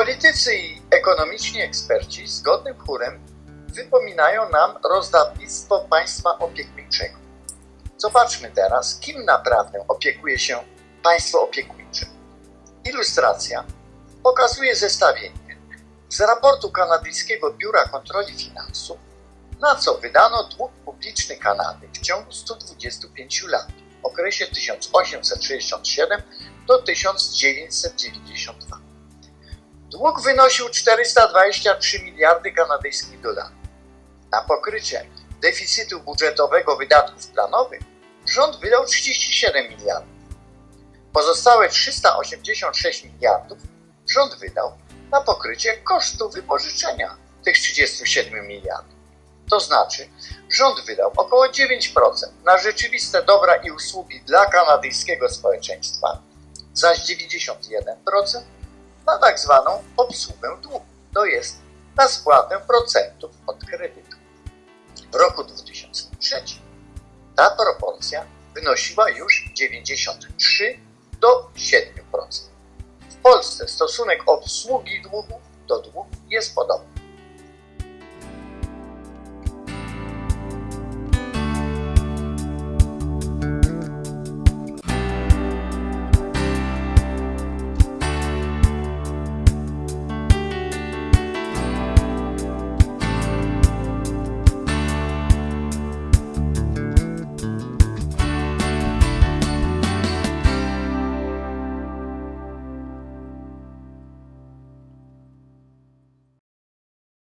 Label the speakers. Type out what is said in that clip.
Speaker 1: Politycy i ekonomiczni eksperci zgodnym chórem wypominają nam rozdawnictwo państwa opiekuńczego. Zobaczmy teraz, kim naprawdę opiekuje się państwo opiekuńcze. Ilustracja pokazuje zestawienie z raportu kanadyjskiego Biura Kontroli Finansów, na co wydano dług publiczny Kanady w ciągu 125 lat, w okresie 1867 do 1992. Dług wynosił 423 miliardy kanadyjskich dolarów. Na pokrycie deficytu budżetowego wydatków planowych rząd wydał 37 miliardów. Pozostałe 386 miliardów rząd wydał na pokrycie kosztów wypożyczenia tych 37 miliardów. To znaczy, rząd wydał około 9% na rzeczywiste dobra i usługi dla kanadyjskiego społeczeństwa, zaś 91% na tak zwaną obsługę długu, to jest na spłatę procentów od kredytu. W roku 2003 ta proporcja wynosiła już 93 do 7%. W Polsce stosunek obsługi długu do długu jest podobny.